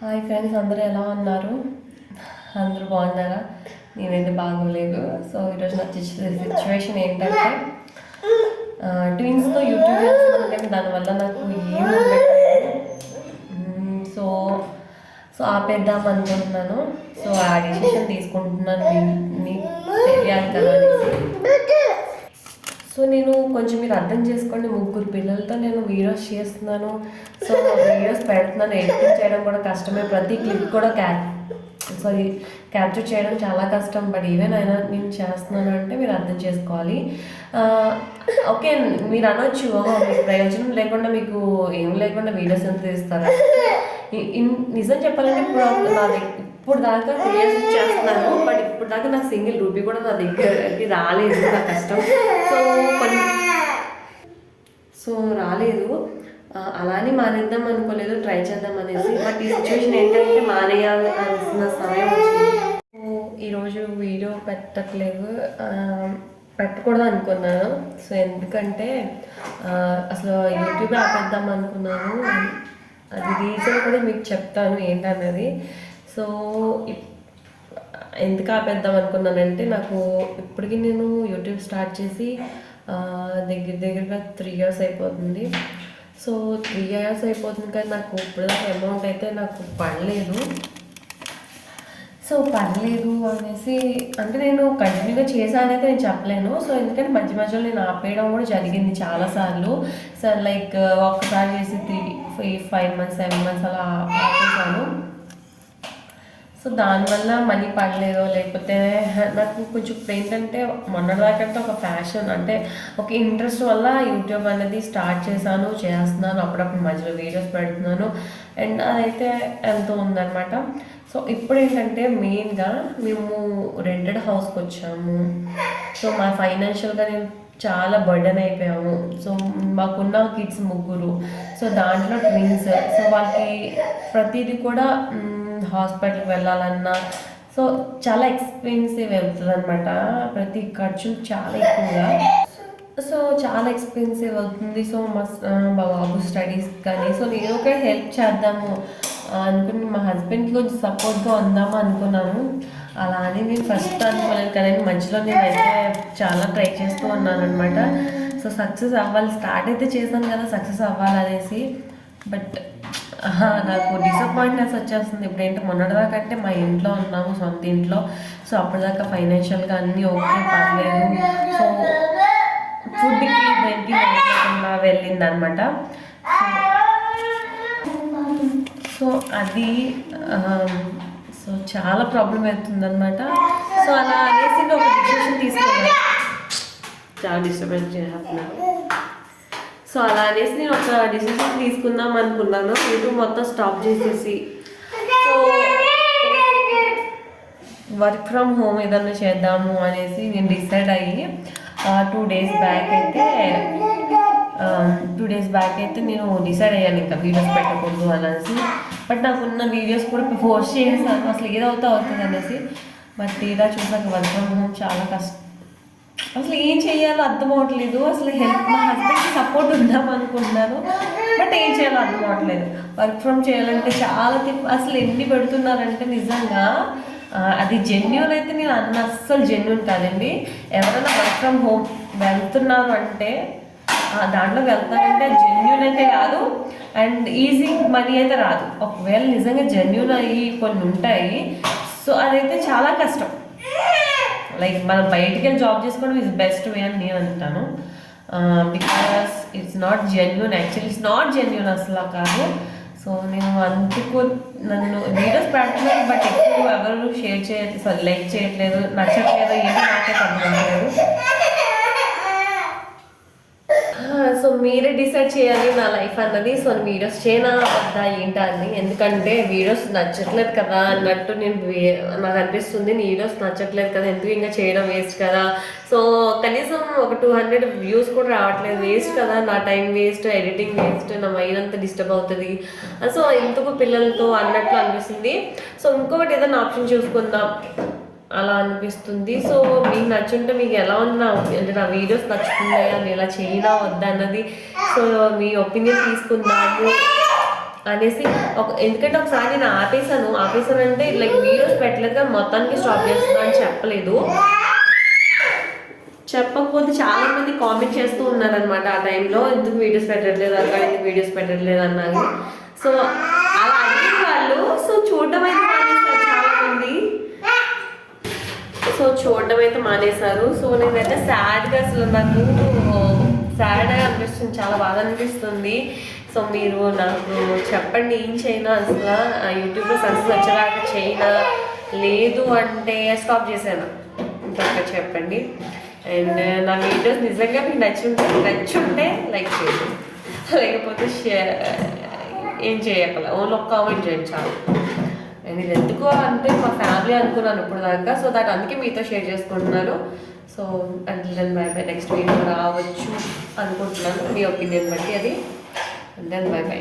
Hi friends అందరూ ఎలా ఉన్నారు? అందరూ బాగున్నారా? నేనైతే బాగోలేదు. సో ఈరోజు నా సిచ్యువేషన్ ఏంటంటే ట్విన్స్తో యూట్యూబ్ చేస్తున్నాను దానివల్ల నాకు ఏం సో సో ఆపేద్దాం అనుకుంటున్నాను. సో ఆ డిసిషన్ తీసుకుంటున్నాను. తెలియాలి కదా అనేసి. సో నేను కొంచెం మీరు అర్థం చేసుకోండి ముగ్గురు పిల్లలతో నేను వీడియోస్ చేస్తున్నాను. సో వీడియోస్ పెడుతున్నాను ఎడిటింగ్ చేయడం కూడా కష్టమే. ప్రతి క్లిప్ కూడా క్యా సారీ క్యాప్చర్ చేయడం చాలా కష్టం. బట్ ఈవెన్ అయినా నేను చేస్తున్నాను అంటే మీరు అర్థం చేసుకోవాలి. ఓకే మీరు అనొచ్చు. మీకు ప్రయోజనం లేకుండా మీకు ఏం లేకుండా వీడియోస్ ఎంత తీస్తారా? నిజం చెప్పాలంటే ఇప్పుడు నా దగ్గర ఇప్పుడు దాకా క్రియేషన్ చేస్తున్నాను బట్ ఇప్పుడు దాకా నా సింగిల్ రూపీ కూడా నా దగ్గరకి రాలేదు నా కష్టం. సో కొన్ని సో రాలేదు. అలానే మానేద్దాం అనుకోలేదు ట్రై చేద్దాం అనేసి. బట్ ఈ సిచ్యువేషన్ ఏంటంటే మానేయాల్సిన సమయం వచ్చింది. ఈరోజు వీడియో పెట్టట్లేదు. పెట్టకూడదు అనుకున్నాను. సో ఎందుకంటే అసలు యూట్యూబ్ ఆపేద్దాం అనుకున్నాను. అది రీజన్ కూడా మీకు చెప్తాను ఏంటన్నది. సో ఇప్- ఎందుకు ఆపేద్దాం అనుకున్నానంటే నాకు ఇప్పటికీ నేను యూట్యూబ్ స్టార్ట్ చేసి దగ్గర దగ్గరగా త్రీ ఇయర్స్ అయిపోతుంది. సో త్రీ ఇయర్స్ అయిపోతుంది కానీ నాకు ఇప్పుడు అమౌంట్ అయితే నాకు పడలేదు. సో పర్లేదు అనేసి అంటే నేను కంటిన్యూగా చేశానైతే నేను చెప్పలేను. సో ఎందుకంటే మధ్య మధ్యలో నేను ఆపేయడం కూడా జరిగింది చాలాసార్లు. సో లైక్ uh, ఒక్కసారి చేసి three five months seven months అలా ఆపేసాను సో దానివల్ల మనీ పడలేదు లేకపోతే నాకు కొంచెం ఇప్పుడు ఏంటంటే మొన్నటిదాకంటే ఒక ఫ్యాషన్ అంటే ఒక ఇంట్రెస్ట్ వల్ల యూట్యూబ్ అనేది స్టార్ట్ చేశాను చేస్తున్నాను అప్పుడప్పుడు మధ్యలో వీడియోస్ పెడుతున్నాను. అండ్ అదైతే వెళ్తూ ఉందన్నమాట. సో ఇప్పుడు ఏంటంటే మెయిన్గా మేము రెంటెడ్ హౌస్కి వచ్చాము సో మా ఫైనాన్షియల్గా నేను చాలా బర్డెన్ అయిపోయాము. సో మాకున్న కిడ్స్ ముగ్గురు. సో దాంట్లో ట్విన్స్. సో వాళ్ళకి ప్రతిదీ కూడా హాస్పిటల్కి వెళ్ళాలన్నా. సో చాలా ఎక్స్పెన్సివ్ అవుతుంది అనమాట ప్రతి ఖర్చు చాలా ఎక్కువగా. సో చాలా ఎక్స్పెన్సివ్ అవుతుంది. సో మా బాబు స్టడీస్ కానీ సో నేను ఒక హెల్ప్ చేద్దాము అనుకుని మా హస్బెండ్కి కొంచెం సపోర్ట్గా ఉందాము అనుకున్నాము. అలా అని నేను ఫస్ట్ అనుకోలేదు. కానీ మధ్యలో నేనైతే చాలా ట్రై చేస్తూ ఉన్నాను అనమాట సో సక్సెస్ అవ్వాలి. స్టార్ట్ అయితే చేశాను కదా సక్సెస్ అవ్వాలి అనేసి బట్ నాకు డిసప్పాయింట్నెస్ వచ్చేస్తుంది. ఇప్పుడు ఏంటి మొన్నటిదాకా అంటే మా ఇంట్లో ఉన్నాము సొంత ఇంట్లో. సో అప్పటిదాకా ఫైనాన్షియల్గా అన్నీ ఓకే పర్లేదు. సో ఫుడ్కి దానికి వెళ్ళింది అనమాట సో అది సో చాలా ప్రాబ్లం అవుతుందనమాట. సో అలా అనేసి ఒక డిసిషన్ తీసుకున్నాను. చాలా డిస్టర్బెన్స్ చేస్తున్నారు సో అలా అనేసి నేను ఒక డిసిషన్ తీసుకుందాం అనుకున్నాను. యూట్యూబ్ మొత్తం స్టాప్ చేసేసి. సో వర్క్ ఫ్రమ్ హోమ్ ఏదన్నా చేద్దాము అనేసి నేను డిసైడ్ అయ్యి టూ డేస్ బ్యాక్ అయితే టూ డేస్ బ్యాక్ అయితే నేను డిసైడ్ అయ్యాను ఇంకా వీడియోస్ పెట్టకూడదు అనేసి. బట్ నాకున్న వీడియోస్ కూడా ఫోర్స్ చేసాను అసలు ఏదవుతా అవుతుంది అనేసి. బట్ ఇలా చూసాక వర్క్ ఫ్రమ్ హోమ్ చాలా కష్టం. అసలు ఏం చేయాలో అర్థం అవ్వట్లేదు. అసలు హెల్ప్ మా హస్బెండ్కి సపోర్ట్ ఉందాం అనుకుంటున్నాను బట్ ఏం చేయాలో అర్థం అవ్వట్లేదు. వర్క్ ఫ్రమ్ చేయాలంటే చాలా తిప్ప అసలు ఎన్ని పెడుతున్నారంటే నిజంగా అది జెన్యున్ అయితే నేను అన్న అస్సలు జెన్యున్ కాదండి. ఎవరైనా వర్క్ ఫ్రమ్ హోమ్ వెళ్తున్నారు అంటే దాంట్లో వెళ్తారంటే జెన్యున్ అయితే కాదు. అండ్ ఈజీ మనీ అయితే రాదు. ఒకవేళ నిజంగా జెన్యున్ అయ్యి కొన్ని ఉంటాయి సో అదైతే చాలా కష్టం. లైక్ మనం బయటికి వెళ్ళి జాబ్ చేసుకోవడం ఇస్ బెస్ట్ వే అని నేను అంటాను. Because it's not genuine actually it's not genuine అసలు కాదు. సో నేను అందుకు నన్ను వీడియోస్ పెడుతున్నాను బట్ ఎక్కువ ఎవరు షేర్ చేయట్లేదు సారీ లైక్ చేయట్లేదు నచ్చట్లేదు ఏమీ నాకే అర్థమవుతలేదు సో మీరే డిసైడ్ చేయాలి నా లైఫ్ అన్నది. సో వీడియోస్ చేయనా వద్దా ఏంటా అని. ఎందుకంటే వీడియోస్ నచ్చట్లేదు కదా అన్నట్టు నేను వే- నాకు అనిపిస్తుంది నీ వీడియోస్ నచ్చట్లేదు కదా. ఎందుకు ఇంకా చేయడం వేస్ట్ కదా? సో కనీసం ఒక టూ హండ్రెడ్ వ్యూస్ కూడా రావట్లేదు. వేస్ట్ కదా నా టైం వేస్ట్ ఎడిటింగ్ వేస్ట్ నా మైండ్ అంతా డిస్టర్బ్ అవుతుంది. సో ఎందుకు పిల్లలతో అన్నట్లు అనిపిస్తుంది. సో ఇంకొకటి ఏదైనా ఆప్షన్ చూసుకుందాం. అలా అనిపిస్తుంది. సో మీకు నచ్చుంటే మీకు ఎలా ఉంది నా అంటే నా వీడియోస్ నచ్చుతున్నాయా నేను ఇలా చేయనా వద్దా అన్నది సో మీ ఒపీనియన్ తీసుకుందాము అనేసి ఒక ఎందుకంటే ఒకసారి నేను ఆపేసాను ఆపేసాను అంటే లైక్ వీడియోస్ పెట్టలేదు కానీ మొత్తానికి స్టాప్ చేస్తున్నా అని చెప్పలేదు. చెప్పకపోతే చాలా మంది కామెంట్ చేస్తూ ఉన్నారనమాట ఆ టైంలో ఎందుకు వీడియోస్ పెట్టట్లేదు అక్కడ ఎందుకు వీడియోస్ పెట్టట్లేదు అన్నది సో అలా అడిగిన వాళ్ళు సో చూడడం అయితే మానేశారు చాలా మంది సో చూడడం అయితే మానేశారు. సో నేనైతే సాడ్గా అసలు నాకు సాడ్గా అనిపిస్తుంది. చాలా బాగా అనిపిస్తుంది. సో మీరు నాకు చెప్పండి ఏం చేయనా అసలు? ఆ యూట్యూబ్లో సక్సెస్ వచ్చేలాగా చేయనా? లేదు అంటే స్టాప్ చేశాను. ఇంకొక చెప్పండి. అండ్ నా వీడియోస్ నిజంగా మీకు నచ్చుంటే నచ్చుంటే లైక్ చేయండి. లేకపోతే షేర్ ఏం చేయగల ఓన్లీ ఒక కామెంట్ చేయండి చాలు. నేను ఇది ఎందుకు అంటే మా ఫ్యామిలీ అనుకున్నాను ఇప్పుడు దాకా సో దాట్ అందుకే మీతో షేర్ చేసుకుంటున్నాను. సో అంటే then bye bye next video రావచ్చు అనుకుంటున్నాను. మీ ఒపీనియన్ బట్టి అది. Then bye by